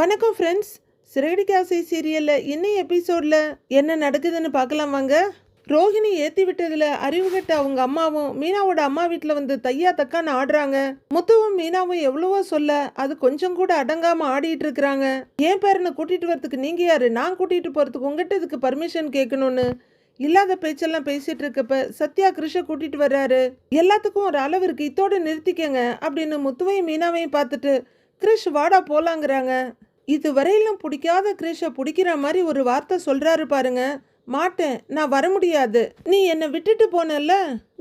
வணக்கம் ஃப்ரெண்ட்ஸ் சிறகடி காசை சீரியலில் இன்னும் எபிசோடில் என்ன நடக்குதுன்னு பார்க்கலாம் வாங்க. ரோஹிணி ஏற்றி விட்டதில் அறிவுகட்ட அவங்க அம்மாவும் மீனாவோட அம்மா வீட்டில் வந்து தையா தக்கான்னு ஆடுறாங்க. முத்துவும் மீனாவும் எவ்வளவோ சொல்ல அது கொஞ்சம் கூட அடங்காமல் ஆடிட்டு இருக்கிறாங்க. ஏன் பேரனை கூட்டிகிட்டு வரதுக்கு நீங்கள் யார்? நான் கூட்டிகிட்டு போகிறதுக்கு உங்ககிட்ட இதுக்கு பர்மிஷன் கேட்கணும்னு இல்லாத பேச்செல்லாம் பேசிட்டு இருக்கப்ப சத்யா கிருஷ கூட்டிட்டு வர்றாரு. எல்லாத்துக்கும் ஒரு அளவு இருக்கு இதோடு நிறுத்திக்கங்க அப்படின்னு முத்துவையும் மீனாவையும் பார்த்துட்டு கிரிஷ் வாடா போலாங்கிறாங்க. இது வரையிலும் பிடிக்காத கிரிஷை பிடிக்கிற மாதிரி ஒரு வார்த்தை சொல்கிறாரு பாருங்க. மாட்டேன் நான் வர முடியாது. நீ என்னை விட்டுட்டு போனல்ல?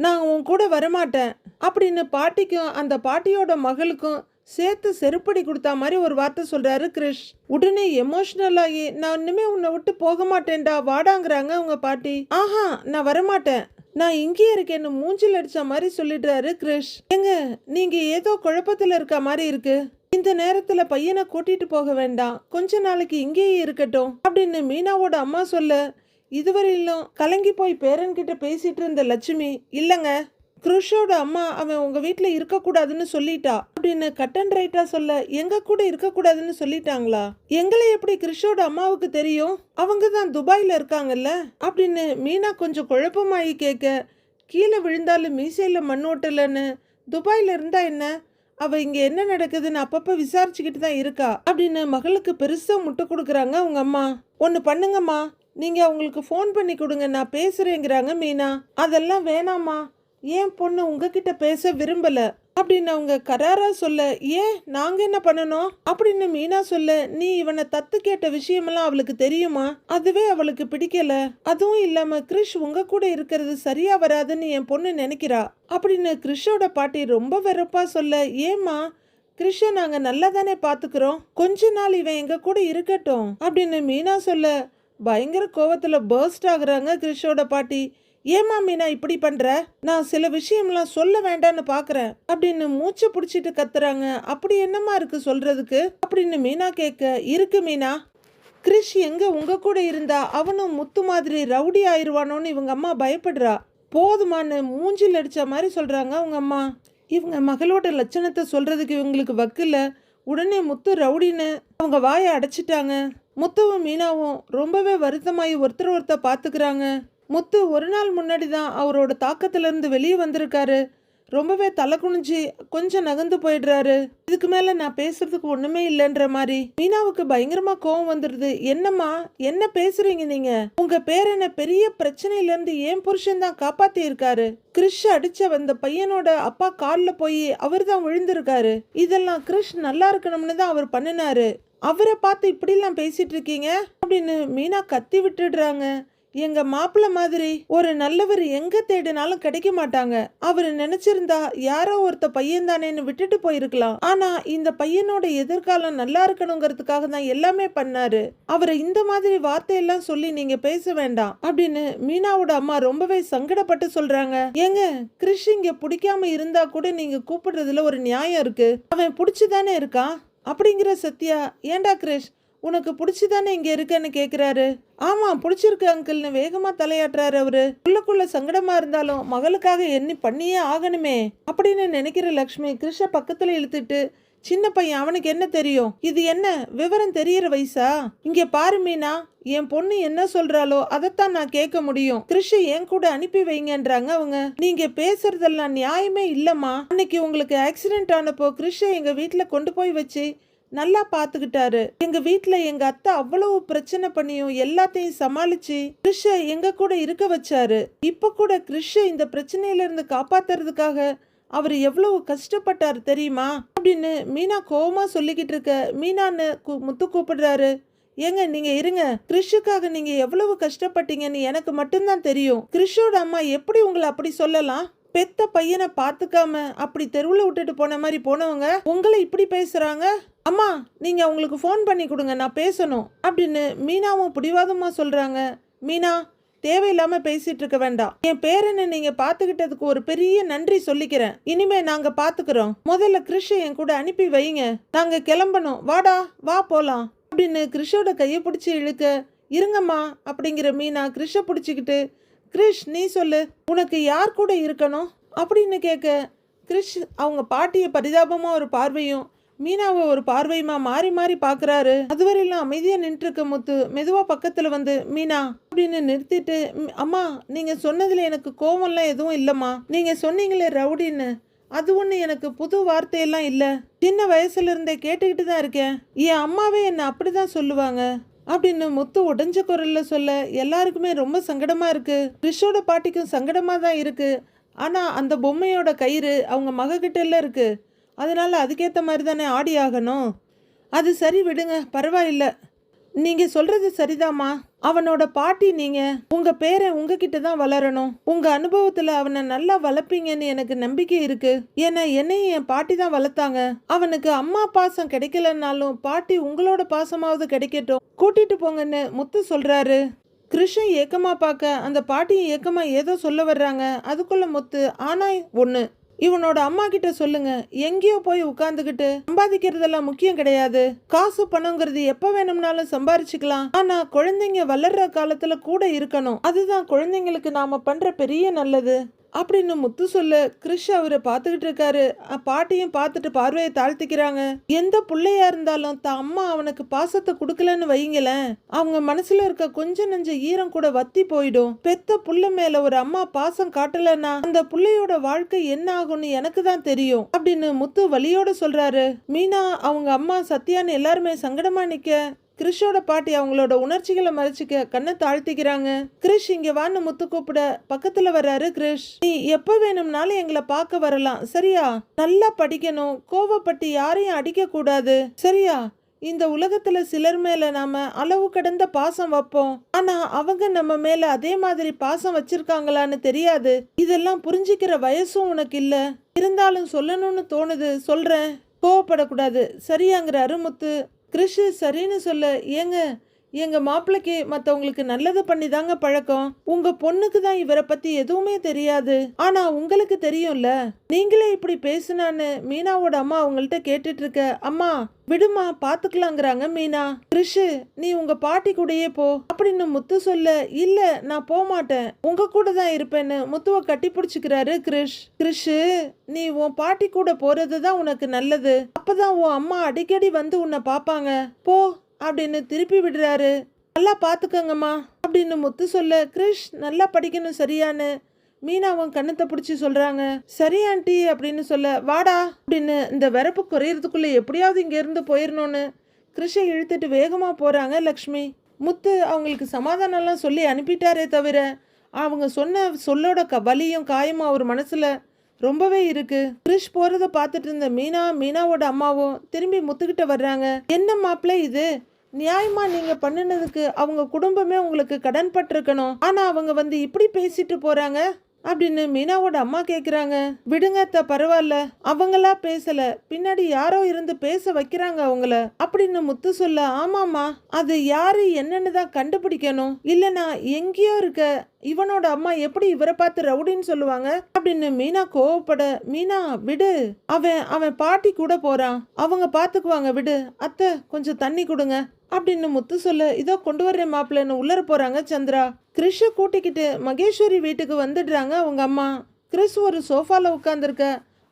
நான் உன் கூட வரமாட்டேன். அப்படின்னு பாட்டிக்கும் அந்த பாட்டியோட மகளுக்கும் சேர்த்து செருப்படி கொடுத்தா மாதிரி ஒரு வார்த்தை சொல்கிறாரு கிரிஷ். உடனே எமோஷ்னலாகி ஆகி நான் இன்னுமே உன்னை விட்டு போக மாட்டேன்டா வாடாங்கிறாங்க அவங்க பாட்டி. ஆஹா நான் வரமாட்டேன். நான் இங்கேயே இருக்கேன்னு மூஞ்சில் அடித்த மாதிரி சொல்லிடுறாரு கிரிஷ். ஏங்க நீங்கள் ஏதோ குழப்பத்தில் இருக்க மாதிரி இருக்குது இந்த நேரத்துல பையனை கூட்டிட்டு போக வேண்டாம். கொஞ்ச நாளைக்கு இங்கேயே இருக்கட்டும். அப்படின்னு மீனாவோட அம்மா சொல்ல இதுவரையிலும் கலங்கி போய் பேரன்கிட்ட பேசிட்டு இருந்த லட்சுமி இல்லைங்க குருஷோட அம்மா அவன் உங்க வீட்டில் இருக்கக்கூடாதுன்னு சொல்லிட்டா. அப்படின்னு கட் அண்ட் ரைட்டா சொல்ல எங்க கூட இருக்கக்கூடாதுன்னு சொல்லிட்டாங்களா? எங்களை எப்படி கிருஷோட அம்மாவுக்கு தெரியும்? அவங்க தான் துபாயில இருக்காங்கல்ல? அப்படின்னு மீனா கொஞ்சம் குழப்பமாயி கேட்க கீழே விழுந்தாலும் மீசையில மண் ஓட்டலன்னு துபாயில இருந்தா என்ன? அவ இங்க என்ன நடக்குதுன்னு அப்பப்ப விசாரிச்சுக்கிட்டு தான் இருக்கா? அப்படின்னு மகளுக்கு பெருசா முட்டை கொடுக்குறாங்க அவங்க அம்மா. ஒன்னு பண்ணுங்கம்மா. நீங்க அவங்களுக்கு ஃபோன் பண்ணி கொடுங்க. நான் பேசுறேங்கிறாங்க மீனா. அதெல்லாம் வேணாம்மா. ஏன் பொண்ணு உங்ககிட்ட பேச விரும்பல? அப்படின்னு அவங்க கராரா சொல்ல ஏன்? நாங்க என்ன பண்ணணும்? அப்படின்னு மீனா சொல்ல நீ இவனை தத்து கேட்ட விஷயமெல்லாம் அவளுக்கு தெரியுமா? அதுவே அவளுக்கு பிடிக்கல. அதுவும் இல்லாம கிரிஷ் உங்க கூட இருக்கிறது சரியா வராதுன்னு என் பொண்ணு நினைக்கிறா. அப்படின்னு கிறிஷோட பாட்டி ரொம்ப வெறுப்பா சொல்ல ஏம்மா? கிருஷ்ண நாங்க நல்லா தானே பாத்துக்கிறோம். கொஞ்ச நாள் இவன் எங்க கூட இருக்கட்டும். அப்படின்னு மீனா சொல்ல பயங்கர கோவத்துல பர்ஸ்ட் ஆகுறாங்க கிறிஷோட பாட்டி. ஏமா மீனா இப்படி பண்ற? நான் சில விஷயம்லாம் சொல்ல வேண்டாம்னு பாக்குறேன். அப்படின்னு மூச்சு பிடிச்சிட்டு கத்துறாங்க. அப்படி என்னமா இருக்கு சொல்றதுக்கு? அப்படின்னு மீனா கேட்க இருக்கு மீனா. கிரிஷ் எங்க உங்க கூட இருந்தா அவனும் முத்து மாதிரி ரவுடி ஆயிடுவானோன்னு இவங்க அம்மா பயப்படுறா. போதுமான்னு மூஞ்சில் அடிச்ச மாதிரி சொல்றாங்க அவங்க அம்மா. இவங்க மகளோட லட்சணத்தை சொல்றதுக்கு இவங்களுக்கு வக்கில்ல உடனே முத்து ரவுடின்னு அவங்க வாயை அடைச்சிட்டாங்க. முத்துவும் மீனாவும் ரொம்பவே வருத்தமாயி ஒருத்தர் ஒருத்தர் பார்த்துக்கிறாங்க. முத்து ஒரு நாள் முன்னாடி தான் அவரோட தாக்கத்திலிருந்து வெளியே வந்திருக்காரு. ரொம்பவே தலை குனிஞ்சு கொஞ்சம் நகர்ந்து போயிடுறாரு. இதுக்கு மேல நான் பேசுறதுக்கு ஒண்ணுமே இல்லைன்ற மாதிரி. மீனாவுக்கு பயங்கரமா கோவம் வந்துடுது. என்னம்மா என்ன பேசுறீங்க நீங்க? உங்க என்ன பெரிய பிரச்சனையில இருந்து ஏன் புருஷன் தான் காப்பாத்தி இருக்காரு கிறிஷ் அடிச்ச வந்த பையனோட அப்பா கால்ல போய் அவர் தான் விழுந்திருக்காரு. இதெல்லாம் கிறிஷ் நல்லா இருக்கணும்னு தான் அவர் பண்ணினாரு. அவரை பார்த்து இப்படிலாம் பேசிட்டு இருக்கீங்க? அப்படின்னு மீனா கத்தி விட்டுடுறாங்க. எங்க மாப்பிள்ள மாதிரி ஒரு நல்லவர் எங்க தேடினாலும் கிடைக்க மாட்டாங்க. அவர் நினைச்சிருந்தா யாரோ ஒருத்த பையன் தானேன்னு விட்டுட்டு போயிருக்கலாம். ஆனா இந்த பையனோட எதிர்காலம் நல்லா இருக்கணுங்கிறதுக்காக தான் எல்லாமே பண்ணாரு. அவரை இந்த மாதிரி வார்த்தையெல்லாம் சொல்லி நீங்க பேச வேண்டாம் அப்படின்னு மீனாவோட அம்மா ரொம்பவே சங்கடப்பட்டு சொல்றாங்க. ஏங்க கிறிஷ் இங்க பிடிக்காம இருந்தா கூட நீங்க கூப்பிடுறதுல ஒரு நியாயம் இருக்கு. அவன் பிடிச்சுதானே இருக்கான்? அப்படிங்கிற சத்யா ஏண்டா கிரிஷ்? உனக்கு பிடிச்சிதானே இங்க இருக்கேன்னு கேக்குறாரு. ஆமா பிடிச்சிருக்கு அங்கிள்னு வேகமா தலையாட்டுறாரு அவரு. உள்ளுக்குள்ள சங்கடமா இருந்தாலும் மகளுக்காக எண்ணி பண்ணியே ஆகணுமே அப்படின்னு நினைக்கிற லக்ஷ்மி கிருஷ்ண பக்கத்துல இழுத்துட்டு சின்ன பையன் அவனுக்கு என்ன தெரியும்? இது என்ன? விவரம் தெரியற வயசா? இங்க பாரு மீனா என் பொண்ணு என்ன சொல்றாளோ அதைத்தான் நான் கேட்க முடியும். கிருஷி என் கூட அனுப்பி வைங்கன்றாங்க அவங்க. நீங்க பேசுறதெல்லாம் நியாயமே இல்லம்மா. அன்னைக்கு உங்களுக்கு ஆக்சிடென்ட் ஆனப்போ கிருஷை எங்க வீட்டுல கொண்டு போய் வச்சு நல்லா பாத்துக்கிட்டாரு. எங்க வீட்டுல எங்க அத்தை அவ்வளவு பிரச்சனை பண்ணியும் எல்லாத்தையும் சமாளிச்சு கிருஷ எங்க கூட இருக்க வச்சாரு. இப்ப கூட கிருஷ இந்த பிரச்சனையில இருந்து காப்பாத்துறதுக்காக அவர் எவ்வளவு கஷ்டப்பட்டாரு தெரியுமா? அப்படின்னு மீனா கோபமா சொல்லிக்கிட்டு இருக்க மீனான்னு கூ- முத்து கூப்பிடுறாரு. ஏங்க நீங்க இருங்க. கிறிஷுக்காக நீங்க எவ்வளவு கஷ்டப்பட்டீங்கன்னு எனக்கு மட்டும்தான் தெரியும். கிறிஷோட அம்மா எப்படி உங்களை அப்படி சொல்லலாம்? பெத்த பையனை பார்த்துக்காம அப்படி தெருவில் விட்டுட்டு போன மாதிரி போனவங்க உங்களை இப்படி பேசுகிறாங்க அம்மா நீங்கள் அவங்களுக்கு ஃபோன் பண்ணி கொடுங்க நான் பேசணும் அப்படின்னு மீனாவும் பிடிவாதமாக சொல்கிறாங்க மீனா தேவையில்லாமல் பேசிட்டு இருக்க வேண்டாம். என் பேரனை நீங்கள் பார்த்துக்கிட்டதுக்கு ஒரு பெரிய நன்றி சொல்லிக்கிறேன். இனிமே நாங்கள் பார்த்துக்கிறோம். முதல்ல கிறிஷை என் கூட அனுப்பி வைங்க. நாங்கள் கிளம்பணும். வாடா வா போகலாம் அப்படின்னு கிருஷோட கையை பிடிச்சி இழுக்க இருங்கம்மா அப்படிங்கிற மீனா கிறிஷை பிடிச்சிக்கிட்டு கிரிஷ் நீ சொல்லு. உனக்கு யார் கூட இருக்கணும்? அப்படின்னு கேட்க கிரிஷ் அவங்க பாட்டியை பரிதாபமாக ஒரு பார்வையும் மீனாவை ஒரு பார்வையுமா மாறி மாறி பார்க்குறாரு அதுவரையிலும் அமைதியாக நின்றுருக்க முத்து மெதுவாக பக்கத்தில் வந்து மீனா அப்படின்னு நிறுத்திட்டு அம்மா நீங்கள் சொன்னதில் எனக்கு கோவம்லாம் எதுவும் இல்லைம்மா. நீங்கள் சொன்னீங்களே ரவுடின்னு. அது ஒன்று எனக்கு புது வார்த்தையெல்லாம் இல்லை. சின்ன வயசுலேருந்தே கேட்டுக்கிட்டு தான் இருக்கேன். என் அம்மாவே என்ன அப்படிதான் சொல்லுவாங்க. அப்படின்னு முத்து உடைஞ்ச குரல்ல சொல்ல எல்லாருக்குமே ரொம்ப சங்கடமா இருக்கு. ரிஷோட பாட்டிக்கும் சங்கடமா தான் இருக்கு. ஆனா அந்த பொம்மையோட கயிறு அவங்க மகக்கிட்ட எல்லாம் இருக்கு. அதனால அதுக்கேற்ற மாதிரி தானே ஆடி ஆகணும். அது சரி விடுங்க பரவாயில்ல. நீங்கள் சொல்கிறது சரிதாம்மா. அவனோட பாட்டி நீங்க உங்க பேரை உங்ககிட்ட தான் வளரணும். உங்க அனுபவத்துல அவனை நல்லா வளர்ப்பீங்கன்னு எனக்கு நம்பிக்கை இருக்கு. ஏன்னா என்னையும் என் பாட்டி தான் வளர்த்தாங்க. அவனுக்கு அம்மா பாசம் கிடைக்கலனாலும் பாட்டி உங்களோட பாசமாவது கிடைக்கட்டும். கூட்டிட்டு போங்கன்னு முத்து சொல்றாரு. கிருஷ்ணன் ஏக்கமா பார்க்க அந்த பாட்டியும் ஏக்கமா ஏதோ சொல்ல வர்றாங்க. அதுக்குள்ள முத்து ஆனாய் ஒன்று இவனோட அம்மா கிட்ட சொல்லுங்க. எங்கேயோ போய் உட்காந்துக்கிட்டு சம்பாதிக்கிறதெல்லாம் முக்கியம் கிடையாது. காசு பணங்கிறது எப்ப வேணும்னாலும் சம்பாரிச்சுக்கலாம். ஆனா குழந்தைங்க வளர்ற காலத்துல கூட இருக்கணும். அதுதான் குழந்தைங்களுக்கு நாம பண்ற பெரிய நல்லது. அப்படின்னு முத்து சொல்ல கிறிஷ் அவரை பார்த்துக்கிட்டு இருக்காரு. பாட்டியும் பார்த்துட்டு பார்வையை தாழ்த்திக்கிறாங்க. எந்த பிள்ளையா இருந்தாலும் தான் அம்மா அவனுக்கு பாசத்தை கொடுக்கலன்னு வைங்களேன் அவங்க மனசுல இருக்க கொஞ்ச நெஞ்ச ஈரம் கூட வத்தி போயிடும். பெத்த புள்ள மேல ஒரு அம்மா பாசம் காட்டலன்னா அந்த புள்ளையோட வாழ்க்கை என்ன ஆகும்னு எனக்கு தான் தெரியும் அப்படின்னு முத்து வழியோட சொல்றாரு. மீனா அவங்க அம்மா சத்யான்னு எல்லாருமே சங்கடமா நிக்க கிறிஷோட பாட்டி அவங்களோட உணர்ச்சிகளை மறைச்சிக்க கண்ணை தாழ்த்திக்கிறாங்க. கிறிஷ் இங்க வான்னு முத்து கூப்பிட பக்கத்துல வர்றாரு கிறிஷ். நீ எப்ப வேணும்னாலும் எங்களை பார்க்க வரலாம். சரியா? நல்லா படிக்கணும். கோவப்பட்டு யாரையும் அடிக்க கூடாது. சரியா? இந்த உலகத்துல சிலர் மேல நாம அளவு கடந்த பாசம் வைப்போம். ஆனா அவங்க நம்ம மேல அதே மாதிரி பாசம் வச்சிருக்காங்களான்னு தெரியாது. இதெல்லாம் புரிஞ்சுக்கிற வயசும் உனக்கு இல்ல. இருந்தாலும் சொல்லணும்னு தோணுது. சொல்றேன். கோவப்படக்கூடாது. சரியாங்கிற அருமுத்து கிறிஷு சரின்னு சொல்ல ஏங்க? எங்கள் மாப்பிள்ளைக்கு மற்றவங்களுக்கு நல்லது பண்ணி தாங்க பழக்கம். உங்கள் பொண்ணுக்கு தான் இவரை பற்றி எதுவுமே தெரியாது. ஆனால் உங்களுக்கு தெரியும்ல? நீங்களே இப்படி பேசுனான்னு மீனாவோட அம்மா அவங்கள்ட்ட கேட்டுட்டு இருக்க அம்மா விடுமா பார்த்துக்கலாங்கிறாங்க மீனா. கிருஷு நீ உங்க பாட்டி கூடயே போ. அப்படின்னு முத்து சொல்ல இல்ல நான் போக மாட்டேன் உங்க கூட தான் இருப்பேன்னு முத்துவை கட்டி பிடிச்சிக்கிறாரு கிருஷ். கிருஷு நீ உன் பாட்டி கூட போறது தான் உனக்கு நல்லது. அப்பதான் உன் அம்மா அடிக்கடி வந்து உன்னை பாப்பாங்க. போ. அப்படின்னு திருப்பி விடுறாரு. நல்லா பார்த்துக்கங்கம்மா அப்படின்னு முத்து சொல்ல கிரிஷ் நல்லா படிக்கணும் சரியான்னு மீனாவும் கண்ணத்தை பிடிச்சி சொல்கிறாங்க சரி ஆண்டி அப்படின்னு சொல்ல வாடா அப்படின்னு இந்த வரப்பு குறையிறதுக்குள்ளே எப்படியாவது இங்கேருந்து போயிடணும்னு கிருஷை இழுத்துட்டு வேகமாக போகிறாங்க லக்ஷ்மி. முத்து அவங்களுக்கு சமாதானம்லாம் சொல்லி அனுப்பிட்டாரே தவிர அவங்க சொன்ன சொல்லோட க வலியும் காயமும் அவர் மனசில் ரொம்பவே இருக்கு. கிரிஷ் போகிறத பார்த்துட்டு இருந்த மீனா மீனாவோட அம்மாவும் திரும்பி முத்துக்கிட்ட வர்றாங்க. என்ன மாப்பிள்ள இது? நியாயமா நீங்க பண்ணினதுக்கு அவங்க குடும்பமே உங்களுக்கு கடன் பட்டிருக்கணும். ஆனா அவங்க வந்து இப்படி பேசிட்டு போறாங்க அப்படின்னு மீனாவோட அம்மா கேக்குறாங்க. விடுங்க அத்தை பரவாயில்ல. அவங்களா பேசல. பின்னாடி யாரோ இருந்து பேச வைக்கிறாங்க அவங்கள. அப்படின்னு முத்து சொல்ல ஆமாமா அது யாரு என்னன்னு தான் கண்டுபிடிக்கணும். இல்லனா எங்கேயோ இருக்க இவனோட அம்மா எப்படி இவரை பார்த்து ரவுடின்னு சொல்லுவாங்க? அப்படின்னு மீனா கோவப்பட மீனா விடு. அவன் அவன் பாட்டி கூட போறான். அவங்க பாத்துக்குவாங்க விடு. அத்தை கொஞ்சம் தண்ணி கொடுங்க. அப்படின்னு முத்து சொல்ல இதோ கொண்டு வர்றேன் மாப்பிள்ளைன்னு உள்ளர போறாங்க சந்திரா. கிறிஷ கூட்டிக்கிட்டு மகேஸ்வரி வீட்டுக்கு வந்துடுறாங்க அவங்க அம்மா. கிறிஸ் ஒரு சோஃபால உட்காந்துருக்க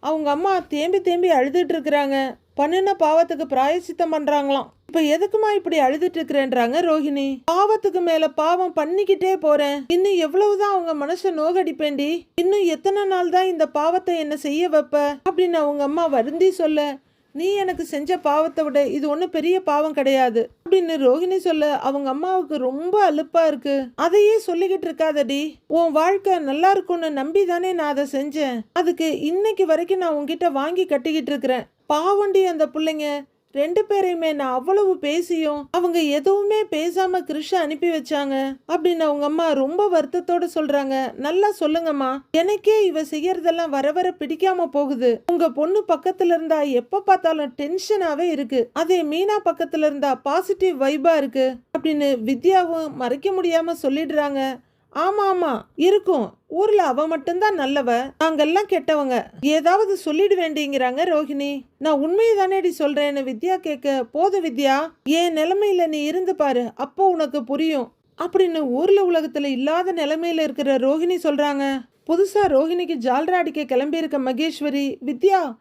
அவங்க அம்மா தேம்பி தேம்பி அழுதுட்டு இருக்கிறாங்க. பண்ணின பாவத்துக்கு பிராயசித்தம் பண்றாங்களாம். இப்ப எதுக்குமா இப்படி அழுதுட்டு இருக்கிறேன்றாங்க ரோஹிணி. பாவத்துக்கு மேல பாவம் பண்ணிக்கிட்டே போறேன். இன்னும் எவ்வளவுதான் அவங்க மனச நோகடிப்பேண்டி இன்னும் எத்தனை நாள் தான் இந்த பாவத்தை என்ன செய்ய வைப்ப? அப்படின்னு அவங்க அம்மா வருந்தி சொல்ல நீ எனக்கு செஞ்ச பாவத்தை விட இது ஒன்றும் பெரிய பாவம் கிடையாது. அப்படின்னு ரோஹிணி சொல்ல அவங்க அம்மாவுக்கு ரொம்ப அலுப்பா இருக்கு. அதையே சொல்லிக்கிட்டு இருக்காதடி. உன் வாழ்க்கை நல்லா இருக்கும்னு நம்பி தானே நான் அதை செஞ்சேன். அதுக்கு இன்னைக்கு வரைக்கும் நான் உன்கிட்ட வாங்கி கட்டிக்கிட்டு இருக்கிறேன். பாவண்டி அந்த பிள்ளைங்க. ரெண்டு பேரையுமே நான் அவ்வளவு பேசியும் அவங்க எதுவுமே பேசாம கிருஷ அனுப்பி வச்சாங்க. அப்படின்னு அவங்க அம்மா ரொம்ப வருத்தத்தோட சொல்றாங்க. நல்லா சொல்லுங்கம்மா எனக்கே இவ செய்யறதெல்லாம் வர வர பிடிக்காம போகுது. உங்க பொண்ணு பக்கத்துல இருந்தா எப்ப பார்த்தாலும் டென்ஷனாவே இருக்கு. அதே மீனா பக்கத்துல இருந்தா பாசிட்டிவ் வைபா இருக்கு. அப்படின்னு வித்யாவும் மறைக்க முடியாம சொல்லிடுறாங்க. ஆமா ஆமா. இருக்கும். ஊர்ல அவ மட்டும்தான் நல்லவ நாங்கெல்லாம் கெட்டவங்க. ஏதாவது சொல்லிட வேண்டிங்கிறாங்க ரோஹிணி. நான் உண்மையை தானேடி சொல்றேன்னு வித்யா கேட்க போதும் வித்யா என் நிலைமையில நீ இருந்து பாரு. அப்போ உனக்கு புரியும். அப்படின்னு ஊர்ல உலகத்துல இல்லாத நிலைமையில இருக்கிற ரோஹிணி சொல்றாங்க. புதுசா ரோஹிணிக்கு ஜால்ரா அடிக்க கிளம்பி இருக்க மகேஸ்வரி வித்யா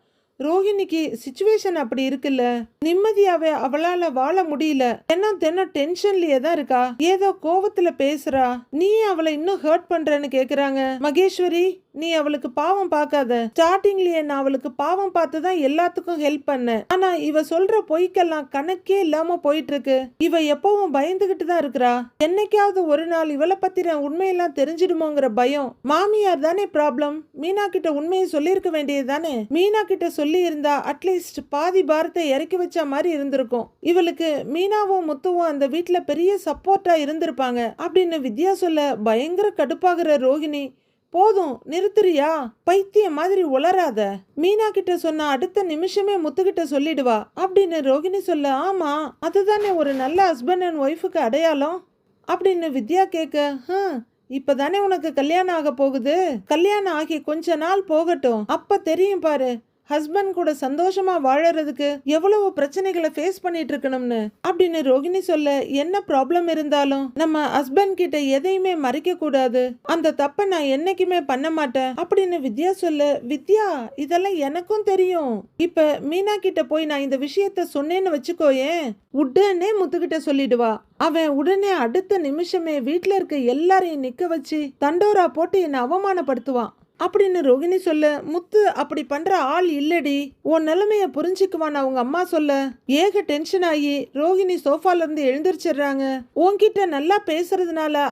ரோஹிணிக்கு சுச்சுவேஷன் அப்படி இருக்குல்ல? நிம்மதியாவே அவளால வாழ முடியல. தினம் தினம் டென்ஷன்லயே தான் இருக்கா? ஏதோ கோவத்துல பேசுறா. நீ அவளை இன்னும் ஹர்ட் பண்றேன்னு கேக்குறாங்க. மகேஸ்வரி நீ அவளுக்கு பாவம் பார்க்காத. ஸ்டார்டிங்லயே நான் அவளுக்கு பாவம் பார்த்து தான் எல்லாத்துக்கும் ஹெல்ப் பண்ணேன். ஆனா இவ சொல்ற பொய்க்கெல்லாம் கணக்கே இல்லாம போயிட்டு இருக்கு இவ எப்பவும் பயந்துகிட்டு தான் இருக்கிறா. என்னைக்காவது ஒரு நாள் இவளை பத்தின உண்மையெல்லாம் தெரிஞ்சிடுமோங்கிற பயம். மாமியார் தானே ப்ராப்ளம் மீனா கிட்ட உண்மையை சொல்லியிருக்க வேண்டியது தானே? மீனா கிட்ட சொல்லி சொல்லியிருந்தா அட்லீஸ்ட் பாதி பாரத்தை இறக்கி வச்ச மாதிரி இருந்திருக்கும். இவளுக்கு மீனாவும் முத்துவும் அந்த வீட்டில் பெரிய சப்போர்ட்டா இருந்திருப்பாங்க. அப்படின்னு வித்யா சொல்ல பயங்கர கடுப்பாகிற ரோகிணி போதும் நிறுத்துறியா? பைத்தியம் மாதிரி உளராத மீனா கிட்ட சொன்ன அடுத்த நிமிஷமே முத்துக்கிட்ட சொல்லிடுவா. அப்படின்னு ரோகிணி சொல்ல ஆமா அதுதானே ஒரு நல்ல ஹஸ்பண்ட் அண்ட் ஒய்ஃபுக்கு அடையாளம்? அப்படின்னு வித்யா கேட்க ஹம் இப்பதானே உனக்கு கல்யாணம் ஆக போகுது? கல்யாணம் ஆகி கொஞ்ச நாள் போகட்டும். அப்ப தெரியும் பாரு ஹஸ்பண்ட் கூட சந்தோஷமா வாழறதுக்கு எவ்வளவு பிரச்சனைகளை ஃபேஸ் பண்ணிட்டு இருக்கணும்னு அப்படின்னு ரோகிணி சொல்ல என்ன ப்ராப்ளம் இருந்தாலும் நம்ம ஹஸ்பண்ட் கிட்ட எதையுமே மறைக்க கூடாது. அந்த தப்பை நான் என்னைக்குமே பண்ண மாட்டேன். அப்படின்னு வித்யா சொல்ல வித்யா இதெல்லாம் எனக்கும் தெரியும். இப்ப மீனா கிட்ட போய் நான் இந்த விஷயத்த சொன்னேன்னு வச்சுக்கோயேன். உடனே முத்துக்கிட்ட சொல்லிடுவா. அவன் உடனே அடுத்த நிமிஷமே வீட்டுல இருக்க எல்லாரையும் நிக்க வச்சு தண்டோரா போட்டு என்னை அவமானப்படுத்துவான். அப்படின்னு ரோகிணி சொல்ல முத்து அப்படி பண்ற ஆள் இல்லடி. உன் நிலைமைய புரிஞ்சுக்குவான் அவங்க அம்மா சொல்ல. ஏக டென்ஷன் ஆகி ரோகிணி சோஃபால இருந்து எழுந்திருச்சிடுறாங்க. உன்கிட்ட நல்லா பேசுறதுனால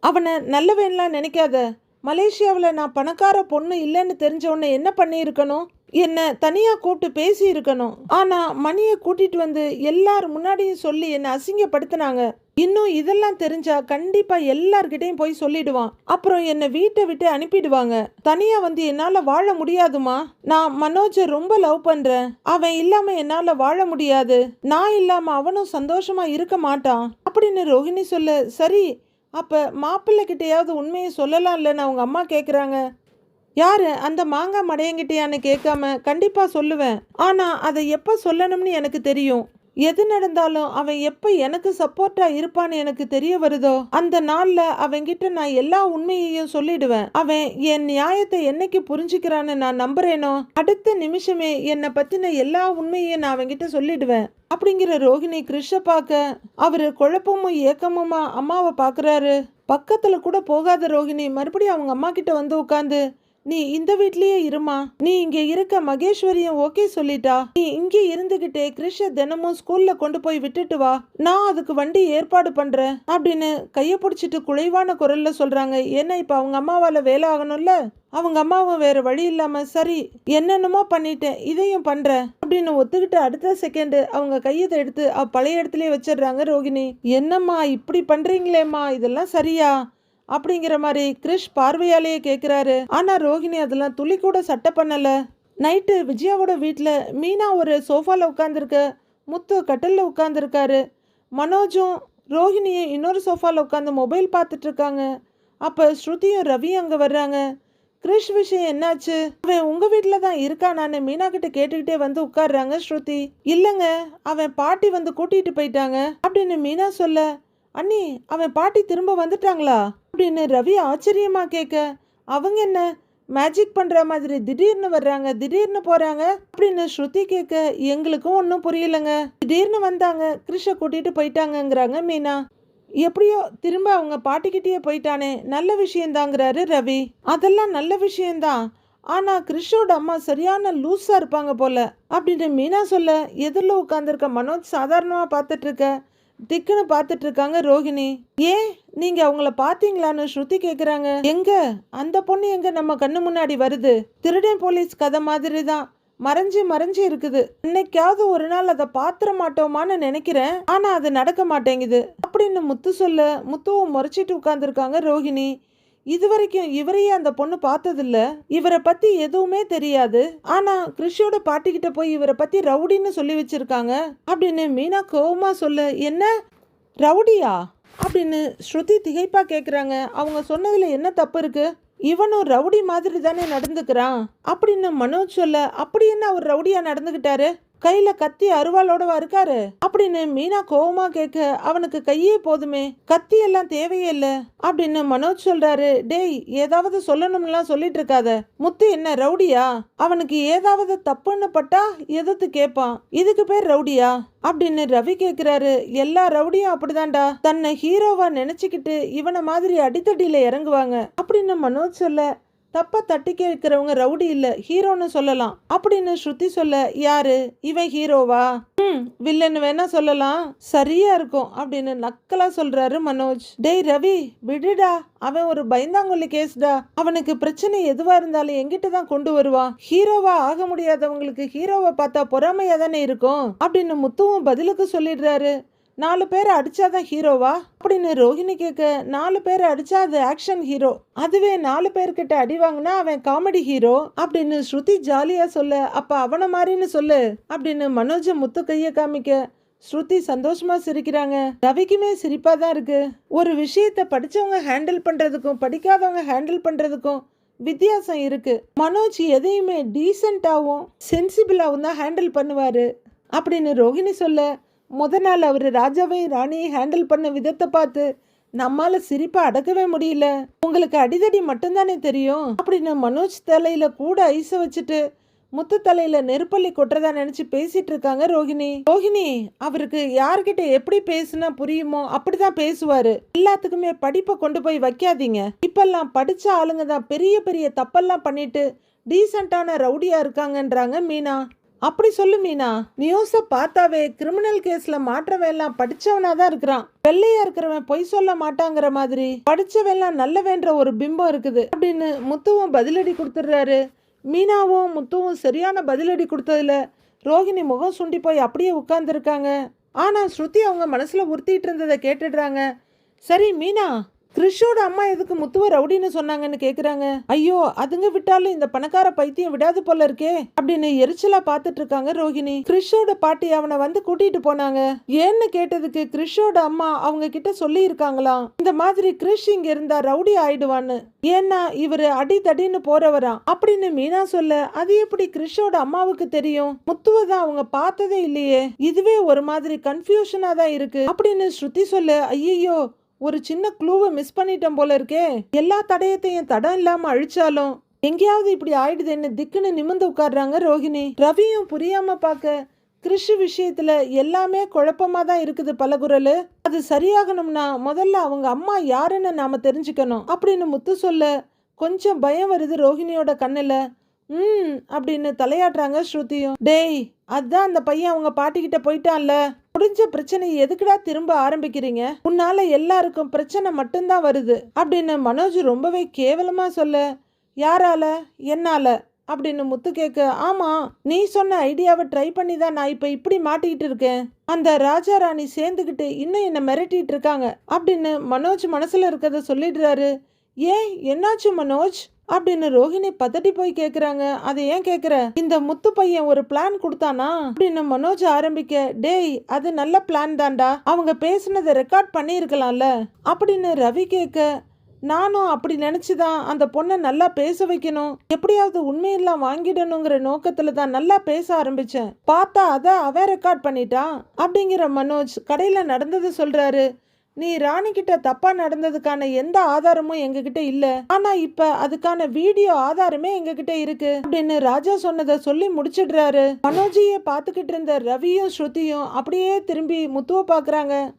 அவனை நல்லவேன்லாம் நினைக்காத. மலேசியாவில் நான் பணக்கார பொண்ணு இல்லைன்னு தெரிஞ்ச உடனே என்ன பண்ணியிருக்கணும்? என்னை தனியாக கூப்பிட்டு பேசி இருக்கணும் மணியை கூட்டிட்டு வந்து எல்லார் முன்னாடியும் சொல்லி என்னை அசிங்கப்படுத்தினாங்க. இன்னும் இதெல்லாம் தெரிஞ்சா கண்டிப்பாக எல்லார்கிட்டையும் போய் சொல்லிடுவான். அப்புறம் என்னை வீட்டை விட்டு அனுப்பிடுவாங்க. தனியாக வந்து என்னால் வாழ முடியாதுமா நான் மனோஜை ரொம்ப லவ் பண்ணுறேன் அவன் இல்லாமல் என்னால் வாழ முடியாது. நான் இல்லாமல் அவனும் சந்தோஷமாக இருக்க மாட்டான். அப்படின்னு ரோஹிணி சொல்ல சரி அப்போ மாப்பிள்ளை கிட்டயாவது உண்மையை சொல்லலாம்லன்னு அவங்க அம்மா கேட்குறாங்க யாரு? அந்த மாங்காய் மடையங்கிட்டியான்னு கேட்காம கண்டிப்பா சொல்லுவேன். ஆனா அதை எப்ப சொல்லணும்னு எனக்கு தெரியும். எது நடந்தாலும் அவன் எப்ப எனக்கு சப்போர்ட்டா இருப்பான்னு எனக்கு தெரிய வருதோ அந்த நாள்ல அவன்கிட்ட நான் எல்லா உண்மையையும் சொல்லிடுவேன். அவன் என் நியாயத்தை என்னைக்கு புரிஞ்சுக்கிறான்னு நான் நம்புறேனோ அடுத்த நிமிஷமே என்னை பத்தின எல்லா உண்மையையும் நான் அவன்கிட்ட சொல்லிடுவேன். அப்படிங்கிற ரோகிணி கிருஷ பார்க்க அவரு குழப்பமும் ஏக்கமுமா அம்மாவை பாக்குறாரு பக்கத்துல கூட போகாத ரோகிணி மறுபடியும் அவங்க அம்மா கிட்ட வந்து உட்காந்து நீ இந்த வீட்லயே இருமா? நீ இங்க இருக்க மகேஸ்வரியும் ஓகே சொல்லிட்டா? நீ இங்கே இருந்துகிட்டே கிருஷ தினமும் ஸ்கூல்ல கொண்டு போய் விட்டுட்டு வா. நான் அதுக்கு வண்டி ஏற்பாடு பண்றேன். அப்படின்னு கைய பிடிச்சிட்டு குலைவான குரல்ல சொல்றாங்க. ஏன்னா இப்ப அவங்க அம்மாவால வேலை ஆகணும்ல? அவங்க அம்மாவும் வேற வழி இல்லாம சரி என்னென்னமோ பண்ணிட்டேன் இதையும் பண்றேன் அப்படின்னு ஒத்துக்கிட்டு அடுத்த செகண்ட் அவங்க கையத்தை எடுத்து அவ பழைய இடத்துலயே வச்சிடுறாங்க ரோகிணி. என்னம்மா இப்படி பண்றீங்களேம்மா? இதெல்லாம் சரியா? அப்படிங்கிற மாதிரி கிரிஷ் பார்வையாலேயே கேட்குறாரு ஆனால் ரோஹிணி அதெல்லாம் துளி கூட சட்டை பண்ணலை. நைட்டு விஜயாவோட வீட்டில் மீனா ஒரு சோஃபாவில் உட்காந்துருக்க முத்து கட்டிலில் உட்காந்துருக்காரு மனோஜும் ரோஹிணியும் இன்னொரு சோஃபாவில் உட்காந்து மொபைல் பார்த்துட்ருக்காங்க அப்போ ஸ்ருதியும் ரவியும் அங்கே வர்றாங்க. கிரிஷ் விஷயம் என்னாச்சு? அவன் உங்கள் வீட்டில் தான் இருக்கானான்னு மீனா கிட்ட கேட்டுக்கிட்டே வந்து உட்கார்றாங்க ஸ்ருதி. இல்லைங்க அவன் பாட்டி வந்து கூட்டிகிட்டு போயிட்டாங்க. அப்படின்னு மீனா சொல்ல அண்ணி அவன் பாட்டி திரும்ப வந்துட்டாங்களா? அப்படின்னு ரவி ஆச்சரியமா கேட்க அவங்க என்ன மேஜிக் பண்ற மாதிரி திடீர்னு வர்றாங்க திடீர்னு போறாங்க? அப்படின்னு ஸ்ருதி கேட்க எங்களுக்கும் ஒன்றும் புரியலங்க. திடீர்னு வந்தாங்க கிருஷ கூட்டிட்டு போயிட்டாங்கங்கிறாங்க மீனா. எப்படியோ திரும்ப அவங்க பாட்டிக்கிட்டேயே போயிட்டானே நல்ல விஷயந்தாங்கிறாரு ரவி. அதெல்லாம் நல்ல விஷயந்தான். ஆனா கிறிஷோட அம்மா சரியான லூஸா இருப்பாங்க போல. அப்படின்னு மீனா சொல்ல எதிரில் உட்காந்துருக்க மனோஜ் சாதாரணமா பார்த்துட்டு இருக்க திக்குன்னு பார்த்துட்டு இருக்காங்க ரோகிணி. ஏன் நீங்க அவங்கள பாத்தீங்களான்னு ஸ்ருதி கேக்குறாங்க. எங்க? அந்த பொண்ணு எங்க? நம்ம கண்ணு முன்னாடி வருது. திருடன் போலீஸ் கதை மாதிரி தான். மறைஞ்சு மறைஞ்சு இருக்குது. இன்னைக்காவது ஒரு நாள் அதை பாத்திர மாட்டோமான்னு நினைக்கிறேன். ஆனா அது நடக்க மாட்டேங்குது. அப்படின்னு முத்து சொல்ல முத்துவும் முறைச்சிட்டு உட்கார்ந்துருக்காங்க ரோகிணி. இது வரைக்கும் இவரையே அந்த பொண்ணு பார்த்ததில்ல. இவரை பத்தி எதுவுமே தெரியாது. ஆனா கிருஷியோட பாட்டிக்கிட்ட போய் இவரை பத்தி ரவுடின்னு சொல்லி வச்சிருக்காங்க. அப்படின்னு மீனா கோவமா சொல்ல என்ன? ரவுடியா? அப்படின்னு ஸ்ருதி திகைப்பா கேக்குறாங்க. அவங்க சொன்னதுல என்ன தப்பு இருக்கு? இவனும் ரவுடி மாதிரி தானே நடந்துக்கிறான். அப்படின்னு மனோஜ் சொல்ல அப்படி என்ன அவர் ரவுடியா நடந்துக்கிட்டாரு கையில கத்தி அருவாளோடவா இருக்காரு? அப்படின்னு மீனா கோவமா கேட்க அவனுக்கு கையே போதுமே கத்தி எல்லாம் தேவையே இல்லை அப்படின்னு மனோஜ் சொல்றாரு. டேய் ஏதாவது சொல்லணும்லாம் சொல்லிட்டு இருக்காத. முத்து என்ன ரவுடியா? அவனுக்கு ஏதாவது தப்புன்னு பட்டா எதிர்த்து கேட்பான் இதுக்கு பேர் ரவுடியா? அப்படின்னு ரவி கேக்குறாரு. எல்லா ரவுடியும் அப்படிதான்டா. தன்னை ஹீரோவா நினைச்சுக்கிட்டு இவனை மாதிரி அடித்தடியில இறங்குவாங்க அப்படின்னு மனோஜ் சொல்ல தப்பா தட்டி கேட்கிறவங்க ரவுடி இல்ல ஹீரோன்னு சொல்லலாம். அப்படின்னு ஸ்ருதி சொல்ல யாரு? இவன் ஹீரோவா? ம் வில்லன்னு வேணா சொல்லலாம். சரியா இருக்கும் அப்படின்னு நக்கலா சொல்றாரு மனோஜ். டேய் ரவி விடுடா. அவன் ஒரு பயந்தாங்கொல்லி கேஸ்டா. அவனுக்கு பிரச்சனை எதுவா இருந்தாலும் எங்கிட்ட தான் கொண்டு வருவான் ஹீரோவா ஆக முடியாதவங்களுக்கு ஹீரோவை பார்த்தா பொறாமையா தானே இருக்கும்? அப்படின்னு முத்துவும் பதிலுக்கு சொல்லிடுறாரு. நாலு பேரை அடிச்சாதான் ஹீரோவா? அப்படின்னு ரோஹிணி கேட்க நாலு பேரை அடிச்சா அது ஆக்ஷன் ஹீரோ அதுவே நாலு பேர்கிட்ட அடி வாங்கினா அவன் காமெடி ஹீரோ அப்படின்னு ஸ்ருதி ஜாலியா சொல்ல அப்ப அவனை மாதிரின்னு சொல்லு அப்படின்னு மனோஜ முத்து கைய காமிக்க ஸ்ருதி சந்தோஷமா சிரிக்கிறாங்க. ரவிக்குமே சிரிப்பா தான் இருக்கு. ஒரு விஷயத்த படிச்சவங்க ஹேண்டில் பண்றதுக்கும் படிக்காதவங்க ஹேண்டில் பண்றதுக்கும் வித்தியாசம் இருக்கு. மனோஜ் எதையுமே டீசெண்டாவும் சென்சிபிளாகவும் தான் ஹேண்டில் பண்ணுவாரு அப்படின்னு ரோஹிணி சொல்ல முத நாள் அவர் ராஜாவையும் ராணியை ஹேண்டில் பண்ண விதத்தை பார்த்து நம்மால சிரிப்பை அடக்கவே முடியல. உங்களுக்கு அடிதடி மட்டும்தானே தெரியும்? அப்படின்னு மனோஜ் தலையில கூட ஐச வச்சுட்டு முத்து தலையில நெருப்பள்ளி கொட்டுறதா நினைச்சு பேசிட்டு இருக்காங்க ரோகிணி. ரோகிணி அவருக்கு யார்கிட்ட எப்படி பேசுனா புரியுமோ அப்படிதான் பேசுவாரு. எல்லாத்துக்குமே படிப்பை கொண்டு போய் வைக்காதீங்க. இப்பெல்லாம் படிச்ச ஆளுங்க தான் பெரிய பெரிய தப்பெல்லாம் பண்ணிட்டு டீசெண்டான ரவுடியா இருக்காங்கன்றாங்க மீனா. அப்படி சொல்லு மீனா. நியூஸ பார்த்தாவே கிரிமினல் கேஸ்ல மாற்றவெல்லாம் படிச்சவனா தான் இருக்கிறான். வெள்ளையா இருக்கிறவன் பொய் சொல்ல மாட்டாங்கிற மாதிரி. படிச்சவெல்லாம் நல்லவேன்ற ஒரு பிம்பம் இருக்குது. அப்படின்னு முத்துவும் பதிலடி கொடுத்துடுறாரு. மீனாவும் முத்துவும் சரியான பதிலடி கொடுத்ததுல ரோகிணி முகம் சுண்டி போய் அப்படியே உட்கார்ந்துருக்காங்க. ஆனா ஸ்ருதி அவங்க மனசுல உறுத்திட்டு இருந்ததை கேட்டுடுறாங்க. சரி மீனா கிறிஷோட அம்மா எதுக்கு முத்துவ ரவுடின்னு சொன்னாங்கன்னு கேக்குறாங்க? ஐயோ அதுங்க விட்டாலும் இந்த பணக்கார பைத்தியம் விடாது போல இருக்கே அப்படின்னு எரிச்சலா பார்த்துட்டு இருக்காங்க ரோகிணி கிறிஷோட பாட்டி அவனை வந்து கூட்டிட்டு போனாங்க. ஏன்னு கேட்டதுக்கு கிறிஷோட அம்மா அவங்க கிட்ட சொல்லி இருக்காங்களாம் இந்த மாதிரி கிறிஷ் இங்க இருந்தா ரவுடி ஆயிடுவான்னு. ஏன்னா இவரு அடி தடின்னு போறவராம் அப்படின்னு மீனா சொல்ல அது எப்படி கிறிஷோட அம்மாவுக்கு தெரியும்? முத்துவ தான் அவங்க பார்த்ததே இல்லையே இதுவே ஒரு மாதிரி கன்ஃபியூஷனா தான் இருக்கு அப்படின்னு ஸ்ருதி சொல்ல ஐயோ ஒரு சின்ன க்ளூவை மிஸ் பண்ணிட்டோம் போல இருக்கே. எல்லா தடயத்தையும் தடம் இல்லாம அழிச்சாலும் எங்கேயாவது இப்படி ஆயிடுதுன்னு திக்குன்னு நிமிர்ந்து உட்காடுறாங்க ரோகிணி ரவியும் புரியாம பார்க்க கிறிஷு விஷயத்துல எல்லாமே குழப்பமா தான் இருக்குது பலகுரல் அது சரியாகணும்னா முதல்ல அவங்க அம்மா யாருன்னு நாம தெரிஞ்சுக்கணும். அப்படின்னு முத்து சொல்ல கொஞ்சம் பயம் வருது ரோஹிணியோட கண்ணுல. ம் அப்படின்னு தலையாட்டுறாங்க ஸ்ருதியும். டேய் அதுதான் அந்த பையன் அவங்க பாட்டிக்கிட்ட போயிட்டான்ல. முடிஞ்ச பிரச்சனை எதுக்குடா திரும்ப ஆரம்பிக்கிறீங்க? உன்னால எல்லாருக்கும் பிரச்சனை மட்டும்தான் வருது. அப்படின்னு மனோஜ் ரொம்பவே கேவலமா சொல்ல யாரால? என்னால? அப்படின்னு முத்து கேட்க ஆமா நீ சொன்ன ஐடியாவை ட்ரை பண்ணி தான் நான் இப்ப இப்படி மாட்டிக்கிட்டு இருக்கேன். அந்த ராஜா ராணி சேர்ந்துக்கிட்டு இன்னும் என்ன மிரட்டிட்டு இருக்காங்க. அப்படின்னு மனோஜ் மனசுல இருக்கிறத சொல்லிடுறாரு. ஏன் என்னாச்சு மனோஜ்? அப்படின்னு ரோஹிணி பதட்டி போய் கேக்குறாங்க. அதை ஏன் கேக்குற? இந்த முத்து பையன் ஒரு பிளான் கொடுத்தானா? அப்படின்னு மனோஜ் ஆரம்பிக்க டேய் அது நல்ல பிளான் தான்டா. அவங்க பேசுனதை ரெக்கார்ட் பண்ணியிருக்கலாம்ல. அப்படின்னு ரவி கேட்க நானும் அப்படி நினச்சிதான் அந்த பொண்ணை நல்லா பேச வைக்கணும். எப்படியாவது உண்மையெல்லாம் வாங்கிடணுங்கிற நோக்கத்துல தான் நல்லா பேச ஆரம்பிச்சேன். பார்த்தா அதை அவன் ரெக்கார்ட் பண்ணிட்டான். அப்படிங்கிற மனோஜ் கடையில் நடந்ததை சொல்கிறாரு நீ ராணி கிட்ட தப்பா நடந்ததுக்கான எந்த ஆதாரமும் எங்ககிட்ட இல்ல. ஆனா இப்ப அதுக்கான வீடியோ ஆதாரமே எங்ககிட்ட இருக்கு. அப்படின்னு ராஜா சொன்னதை சொல்லி முடிச்சிடுறாரு. மனோஜிய பாத்துக்கிட்டு இருந்த ரவியும் ஸ்ருதியும் அப்படியே திரும்பி முத்துவ பாக்குறாங்க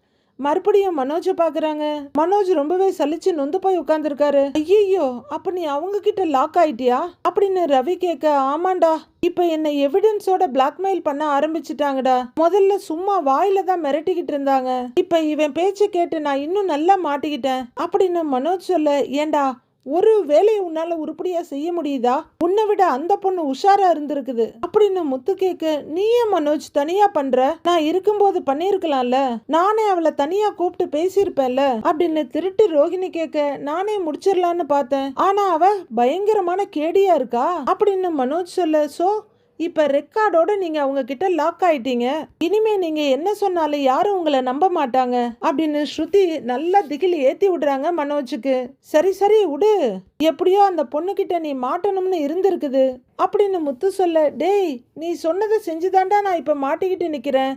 மறுபடியும் மனோஜை பாக்குறாங்க. மனோஜ் ரொம்பவே சலிச்சு நொந்து போய் உட்கார்ந்துருக்காரு ஐயோ அப்ப நீ அவங்க கிட்ட லாக் ஆயிட்டியா? அப்படின்னு ரவி கேட்க ஆமாண்டா இப்ப என்ன எவிடன்ஸோட பிளாக்மெயில் பண்ண ஆரம்பிச்சிட்டாங்கடா. முதல்ல சும்மா வாயில தான் மிரட்டிக்கிட்டு இருந்தாங்க. இப்ப இவன் பேச்சு கேட்டு நான் இன்னும் நல்லா மாட்டிக்கிட்டேன். அப்படின்னு மனோஜ் சொல்ல ஏண்டா ஒரு வேலையை உன்னால உருப்படியா செய்ய முடியுதா? உன்னை விட அந்த பொண்ணு உஷாரா இருந்திருக்குது. அப்படின்னு முத்து கேக்கு நீயே மனோஜ் தனியா பண்ற? நான் இருக்கும்போது பண்ணிருக்கலாம்ல நானே அவளை தனியா கூப்பிட்டு பேசியிருப்பேன்ல? அப்படின்னு திருட்டு ரோஹிணி கேக்க நானே முடிச்சிடலான்னு பார்த்தேன். ஆனா அவ பயங்கரமான கேடியா இருக்கா? அப்படின்னு மனோஜ் சொல்ல சோ இப்போ ரெக்கார்டோட நீங்க அவங்க கிட்ட லாக் ஆயிட்டீங்க. இனிமே நீங்க என்ன சொன்னாலும் யாரும் உங்களை நம்ப மாட்டாங்க. அப்படின்னு ஸ்ருதி நல்லா திகில் ஏத்தி விடுறாங்க மனோஜுக்கு. சரி சரி விடு. எப்படியோ அந்த பொண்ணுக்கிட்ட நீ மாட்டணும்னு இருந்திருக்குது. அப்படின்னு முத்து சொல்ல டேய் நீ சொன்னதை செஞ்சுதாண்டா நான் இப்போ மாட்டிக்கிட்டு நிற்கிறேன்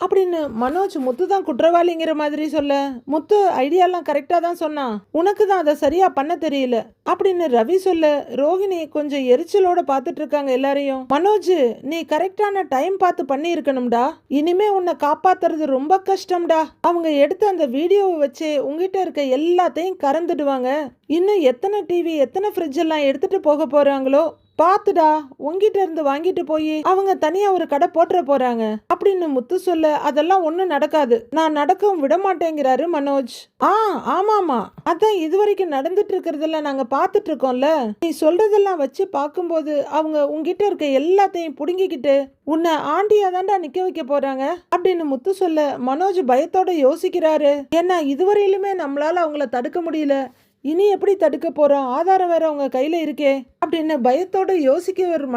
அப்படின்னு மனோஜ் முத்து தான் குற்றவாளிங்கிற மாதிரி சொல்ல. முத்து ஐடியாலாம் கரெக்டாக தான் சொன்னான் உனக்கு தான் அதை சரியாக பண்ண தெரியல. அப்படின்னு ரவி சொல்ல ரோஹிணி கொஞ்சம் எரிச்சலோட பார்த்துட்டு இருக்காங்க எல்லாரையும். மனோஜ் நீ கரெக்டான டைம் பார்த்து பண்ணியிருக்கணும்டா. இனிமே உன்னை காப்பாத்துறது ரொம்ப கஷ்டம்டா. அவங்க எடுத்த அந்த வீடியோவை வச்சு உங்ககிட்ட இருக்க எல்லாத்தையும் கறந்துடுவாங்க. இன்னும் எத்தனை டிவி எத்தனை ஃப்ரிட்ஜ் எல்லாம் எடுத்துட்டு போக போறாங்களோ பாத்துடா உங்ககிட்ட இருந்து வாங்கிட்டு போய் அவங்க தனியா ஒரு கடை போட்டுற போறாங்க. அப்படின்னு முத்து சொல்ல அதெல்லாம் ஒண்ணும் நடக்காது. நான் நடக்கவும் விட மாட்டேங்கிறாரு மனோஜ். ஆ ஆமாமா அதான் இது வரைக்கும் நடந்துட்டு இருக்கிறதெல்லாம் நாங்க பார்த்துட்டு இருக்கோம்ல. நீ சொல்றதெல்லாம் வச்சு பார்க்கும்போது அவங்க உங்ககிட்ட இருக்க எல்லாத்தையும் புடுங்கிக்கிட்டு உன்னை ஆண்டியா தாண்டா நிக்க வைக்க போறாங்க? அப்படின்னு முத்து சொல்ல மனோஜ் பயத்தோட யோசிக்கிறாரு. ஏன்னா இதுவரையிலுமே நம்மளால அவங்கள தடுக்க முடியல. இனி எப்படி தடுக்க போறோம் ஆதாரம் வேற அவங்க கையில் இருக்கே. அப்படின்னு பயத்தோட யோசிக்க ஒரு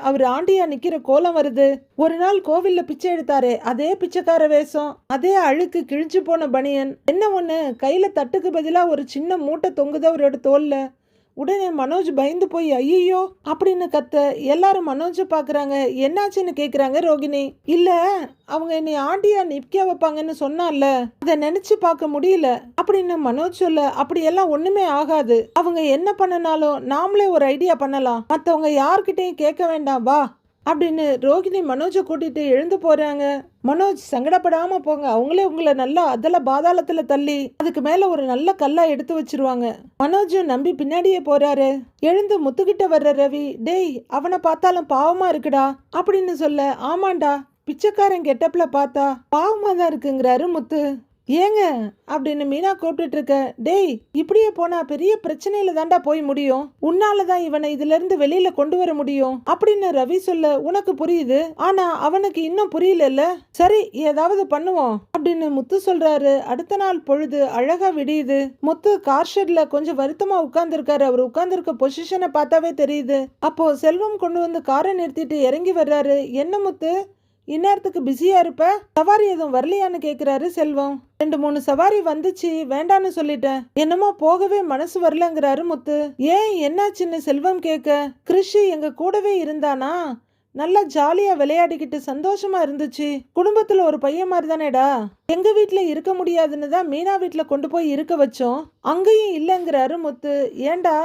அவர் ஆண்டியா நிற்கிற கோலம் வருது. ஒரு நாள் கோவில்ல பிச்சை எடுத்தாரே. அதே பிச்சைக்கார வேஷம். அதே அழுக்கு கிழிஞ்சு போன பனியன். என்ன ஒன்று கையில் தட்டுக்கு பதிலாக ஒரு சின்ன மூட்டை தொங்குது அவரோட தோலில் உடனே மனோஜ் பயந்து போய் ஐயோ அப்படின்னு கத்த எல்லாரும் மனோஜை பார்க்குறாங்க என்னாச்சுன்னு கேட்குறாங்க ரோகிணி. இல்லை அவங்க என்னை ஆண்டியா நிற்க வைப்பாங்கன்னு சொன்னால அதை நினைச்சு பார்க்க முடியல. அப்படின்னு மனோஜ் சொல்ல அப்படியெல்லாம் ஒண்ணுமே ஆகாது. அவங்க என்ன பண்ணனாலும் நாமளே ஒரு ஐடியா பண்ணலாம். மற்றவங்க யார்கிட்டையும் கேட்க வேண்டாம். வா. அப்படின்னு ரோகிணி மனோஜை கூட்டிட்டு எழுந்து போகிறாங்க மனோஜ் சங்கடப்படாமல் போங்க. அவங்களே உங்களை நல்லா அதில் பாதாளத்தில் தள்ளி அதுக்கு மேலே ஒரு நல்ல கல்லா எடுத்து வச்சிருவாங்க. மனோஜும் நம்பி பின்னாடியே போகிறாரு எழுந்து முத்துக்கிட்ட வர்ற ரவி டேய் அவனை பார்த்தாலும் பாவமாக இருக்குடா அப்படின்னு சொல்ல ஆமாண்டா பிச்சைக்காரன் கெட்டப்பில் பார்த்தா பாவமாக தான் இருக்குங்கிறாரு முத்து. ஏங்க? அப்படின்னு மீனா கூப்பிட்டுட்டு இருக்க டேய் இப்படியே போனா பெரிய பிரச்சனையில தாண்டா போய் முடியும். உன்னால தான் இவனை இதுல இருந்து வெளியில கொண்டு வர முடியும். அப்படின்னு ரவி சொல்ல உனக்கு புரியுது. ஆனா அவனுக்கு இன்னும் புரியலல்ல. சரி ஏதாவது பண்ணுவோம். அப்படின்னு முத்து சொல்றாரு. அடுத்த நாள் பொழுது அழகா விடியுது. முத்து கார் ஷெட்ல கொஞ்சம் வருத்தமா உட்கார்ந்துருக்காரு. அவர் உட்கார்ந்துருக்க பொசிஷனை பார்த்தாவே தெரியுது. அப்போ செல்வம் கொண்டு வந்து காரை நிறுத்திட்டு இறங்கி வர்றாரு. என்ன முத்து? இந்நேரத்துக்கு பிஸியா இருப்ப? சவாரி எதுவும் வரலையான்னு கேக்குறாரு செல்வம். ரெண்டு மூணு சவாரி வந்துச்சு வேண்டான்னு சொல்லிட்டேன். என்னமோ போகவே மனசு வரலங்கிறாரு முத்து. ஏன் என்னாச்சுன்னு செல்வம் கேட்க கிருஷி எங்க கூடவே இருந்தானா? நல்லா ஜாலியா விளையாடிக்கிட்டு சந்தோஷமா இருந்துச்சு. குடும்பத்துல ஒரு பையன் மாதிரி தானேடா எங்க வீட்ல இருக்க முடியாதுன்னு தான் மீனா வீட்டில் கொண்டு போய் இருக்க வச்சோம். அங்கேயும் இல்லைங்கிறாரு முத்து. ஏண்டா?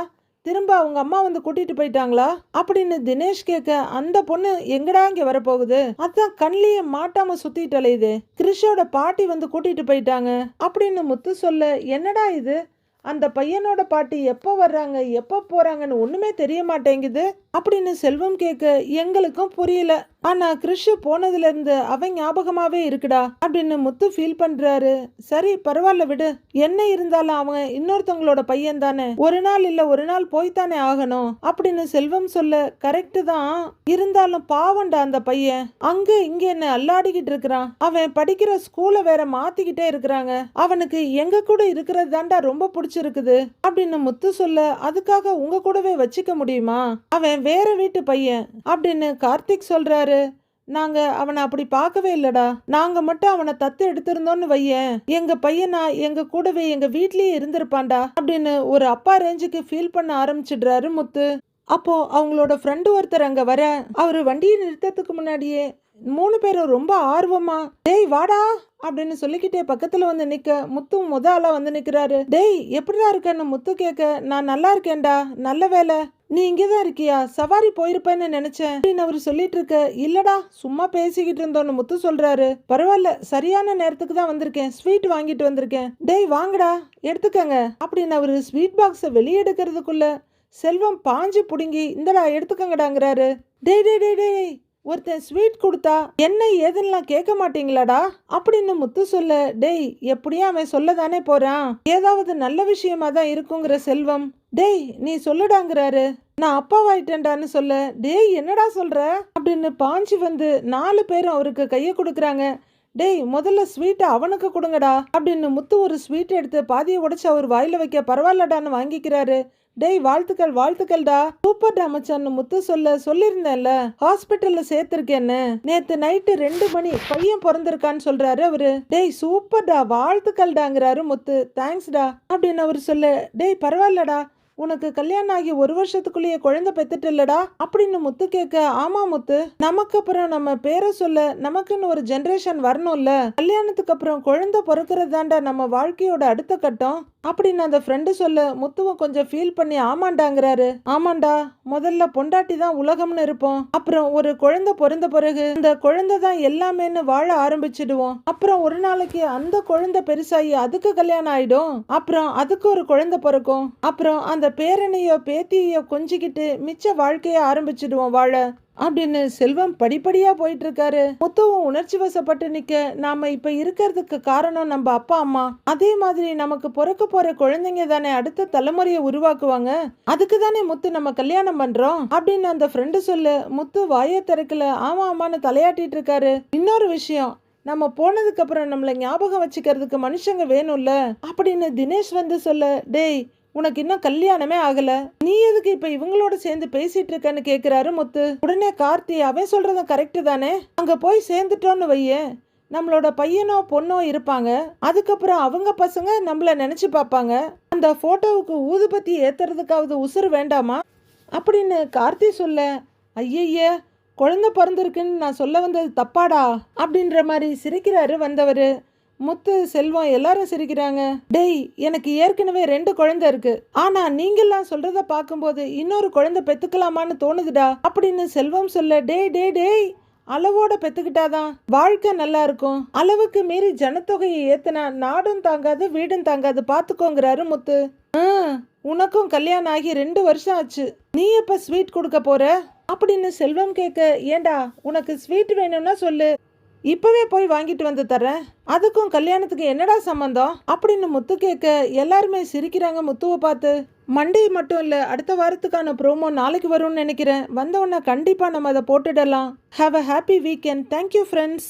திரும்ப அவங்க அம்மா வந்து கூட்டிட்டு போயிட்டாங்களா? அப்படின்னு தினேஷ் கேட்க அந்த பொண்ணு எங்கடா இங்க வரப்போகுது? அதான் கண்ணிலேயே மாட்டாம சுத்திட்டு அலையுது கிறிஷோட பாட்டி வந்து கூட்டிட்டு போயிட்டாங்க. அப்படின்னு முத்து சொல்ல என்னடா இது? அந்த பையனோட பாட்டி எப்போ வர்றாங்க? எப்போ போறாங்கன்னு ஒண்ணுமே தெரிய மாட்டேங்குது. அப்படின்னு செல்வம் கேட்க எங்களுக்கும் புரியல. ஆனா கிறிஷ் போனதுல இருந்து அவன் ஞாபகமாவே இருக்குடா அப்படின்னு முத்து ஃபீல் பண்றாரு. சரி பரவாயில்ல விடு. என்ன இருந்தாலும் அவன் இன்னொருத்தவங்களோட பையன் தானே. ஒரு நாள் இல்ல ஒரு நாள் போய்த்தானே ஆகணும் அப்படின்னு செல்வம் சொல்ல கரெக்டு தான். இருந்தாலும் பாவம்டா அந்த பையன். அங்க இங்க என்ன அல்லாடிக்கிட்டு இருக்கிறான். அவன் படிக்கிற ஸ்கூலை வேற மாத்திக்கிட்டே இருக்கிறாங்க. அவனுக்கு எங்க கூட இருக்கிறது தாண்டா ரொம்ப பிடிச்சிருக்குது அப்படின்னு முத்து சொல்ல அதுக்காக உங்க கூடவே வச்சுக்க முடியுமா? அவன் வேற வீட்டு பையன் அப்படின்னு கார்த்திக் சொல்றாரு. நாங்க அவனை அப்படி பார்க்கவே இல்லடா. நாங்க மட்டும் அவனை தத்து எடுத்திருந்தோம்னு வையேன். எங்க பையனா எங்க கூடவே எங்க வீட்லயே இருந்திருப்பான்டா அப்படின்னு ஒரு அப்பா ரேஞ்சுக்கு ஃபீல் பண்ண ஆரம்பிச்சிடுறாரு முத்து. அப்போ அவங்களோட ஃப்ரெண்டு ஒருத்தர் அங்க வர அவரு வண்டியை நிறுத்தத்துக்கு முன்னாடியே மூணு பேரும் ரொம்ப ஆர்வமா டேய் வாடா அப்படின்னு சொல்லிக்கிட்டே பக்கத்துல வந்து நிக்க முத்து முத ஆளா வந்து நிக்கிறாரு. டேய் எப்படிடா இருக்கன்னு முத்து கேட்க நான் நல்லா இருக்கேன்டா நல்ல வேலை. நீ இங்கே தான் இருக்கியா? சவாரி போயிருப்பேன்னு நினைச்சேன். அப்படின்னு அவர் சொல்லிட்டு இருக்க இல்லடா சும்மா பேசிக்கிட்டு இருந்தோன்னு முத்து சொல்றாரு. பரவாயில்ல சரியான நேரத்துக்கு தான் வந்திருக்கேன். ஸ்வீட் வாங்கிட்டு வந்திருக்கேன். டேய் வாங்கடா எடுத்துக்கங்க. அப்படின்னு அவரு ஸ்வீட் பாக்ஸை வெளியே எடுக்கிறதுக்குள்ள செல்வம் பாஞ்சு புடுங்கி இந்தடா எடுத்துக்கங்கடாங்கிறாரு. டேய் டேய் டேய் டேய் ஒருத்தன் ஸ்வீட் கொடுத்தா என்ன ஏதுன்னுலாம் கேட்க மாட்டீங்களாடா? அப்படின்னு முத்து சொல்ல டேய் எப்படியும் அவன் சொல்ல தானே போறான். ஏதாவது நல்ல விஷயமா தான் இருக்குங்கிற செல்வம் டேய் நீ சொல்லுடாங்கிறாரு. நான் அப்பாவாயிட்டேன்டான்னு சொல்ல டேய் என்னடா சொல்ற? அப்படின்னு பாஞ்சி வந்து நாலு பேரும் அவருக்கு கையை கொடுக்குறாங்க. டேய் முதல்ல ஸ்வீட்டை அவனுக்கு கொடுங்கடா அப்படின்னு முத்து ஒரு ஸ்வீட் எடுத்து பாதியை உடைச்சு அவர் வாயில வைக்க பரவாயில்லடான்னு வாங்கிக்கிறாரு. டேய் வாழ்த்துக்கள் வாழ்த்துக்கள்டா. சூப்பர்டா மச்சான் முத்து சொல்ல சொல்லியிருந்தேன்ல ஹாஸ்பிட்டல்ல சேர்த்திருக்கேன்னு. நேத்து நைட்டு ரெண்டு மணி பையன் பிறந்திருக்கான்னு சொல்றாரு அவரு. டேய் சூப்பர்டா வாழ்த்துக்கள்டாங்கிறாரு முத்து. தேங்க்ஸ்டா அப்படின்னு அவர் சொல்ல டேய் பரவாயில்லடா. உனக்கு கல்யாணம் ஆகி ஒரு வருஷத்துக்குள்ளேயே குழந்தை பெத்துட்டு இல்லடா அப்படின்னு முத்து கேட்க ஆமா முத்து நமக்கு அப்புறம் நம்ம பேரை சொல்ல நமக்குன்னு ஒரு ஜென்ரேஷன் வரணும்ல. கல்யாணத்துக்கு அப்புறம் குழந்தை பிறக்கிறதாண்டா நம்ம வாழ்க்கையோட அடுத்த கட்டம். அப்படின்னு அந்த ஃப்ரெண்டு சொல்ல முத்துவம் கொஞ்சம் ஃபீல் பண்ணி ஆமாண்டாங்கிறாரு. ஆமாண்டா முதல்ல பொண்டாட்டி தான் உலகம்னு இருப்போம். அப்புறம் ஒரு குழந்தை பிறந்த பிறகு அந்த குழந்தை தான் எல்லாமேன்னு வாழ ஆரம்பிச்சிடுவோம். அப்புறம் ஒரு நாளைக்கு அந்த குழந்தை பெருசாகி அதுக்கு கல்யாணம் ஆயிடும். அப்புறம் அதுக்கு ஒரு குழந்தை பிறக்கும். அப்புறம் அந்த பேரனையோ பேத்தியையோ கொஞ்சிக்கிட்டு மிச்ச வாழ்க்கையை ஆரம்பிச்சிடுவோம் வாழ. அப்படின்னு செல்வம் படிப்படியா போயிட்டு இருக்காரு முத்துவும் உணர்ச்சி வசப்பட்டு நிக்க நாம இப்ப இருக்கிறதுக்கு காரணம் நம்ம அப்பா அம்மா. அதே மாதிரி நமக்கு பிறக்க போற குழந்தைங்க தானே அடுத்த தலைமுறையை உருவாக்குவாங்க. அதுக்கு தானே முத்து நம்ம கல்யாணம் பண்றோம். அப்படின்னு அந்த ஃப்ரெண்டு சொல்லு முத்து வாயை திறக்கல. ஆமா ஆமான்னு தலையாட்டிட்டு இருக்காரு. இன்னொரு விஷயம் நம்ம போனதுக்கு அப்புறம் நம்மளை ஞாபகம் வச்சுக்கிறதுக்கு மனுஷங்க வேணும்ல? அப்படின்னு தினேஷ் வந்து சொல்ல டேய் உனக்கு இன்னும் கல்யாணமே ஆகல. நீ எதுக்கு இப்ப இவங்களோட சேர்ந்து பேசிட்டு இருக்கன்னு கேக்குறாரு முத்து. உடனே கார்த்தி அவன் சொல்றதும் கரெக்டு தானே? அங்க போய் சேர்ந்துட்டோன்னு வையேன் நம்மளோட பையனோ பொண்ணோ இருப்பாங்க. அதுக்கப்புறம் அவங்க பசங்க நம்மள நினைச்சு பார்ப்பாங்க. அந்த போட்டோவுக்கு ஊதுபத்தி ஏத்துறதுக்காவது உசுறு வேண்டாமா? அப்படின்னு கார்த்தி சொல்ல ஐயய்ய குழந்தை பிறந்திருக்குன்னு நான் சொல்ல வந்தது தப்பாடா? அப்படின்ற மாதிரி சிரிக்கிறாரு வந்தவர். முத்து செல்வம் எல்லாரும் சிரிக்கிறாங்க. டேய் எனக்கு ஏற்கனவே ரெண்டு குழந்தை இருக்கு. ஆனா நீங்கெல்லாம் சொல்றத பார்க்கும்போது இன்னொரு குழந்தை பெத்துக்கலாமான்னு தோணுதுடா. அப்படின்னு செல்வம் சொல்ல டேய் டே டேய் அளவோட பெத்துக்கிட்டாதான் வாழ்க்கை நல்லா இருக்கும். அளவுக்கு மீறி ஜனத்தொகையை ஏத்துனா நாடும் தாங்காது வீடும் தாங்காது. பாத்துக்கோங்கிறாரு முத்து. ஆ, உனக்கும் கல்யாணம் ஆகி ரெண்டு வருஷம் ஆச்சு. நீ எப்ப ஸ்வீட் கொடுக்க போற? அப்படின்னு செல்வம் கேட்க ஏண்டா உனக்கு ஸ்வீட் வேணும்னா சொல்லு. இப்பவே போய் வாங்கிட்டு வந்து தரேன் அதுக்கும் கல்யாணத்துக்கு என்னடா சம்பந்தம்? அப்படின்னு முத்து கேட்க எல்லாருமே சிரிக்கிறாங்க முத்துவை பார்த்து. மண்டே மட்டும் இல்ல அடுத்த வாரத்துக்கான ப்ரோமோ நாளைக்கு வரும்னு நினைக்கிறேன். வந்தவொன்னே கண்டிப்பாக கண்டிப்பா நம்ம அதை போட்டுடலாம். Have a happy weekend thank you friends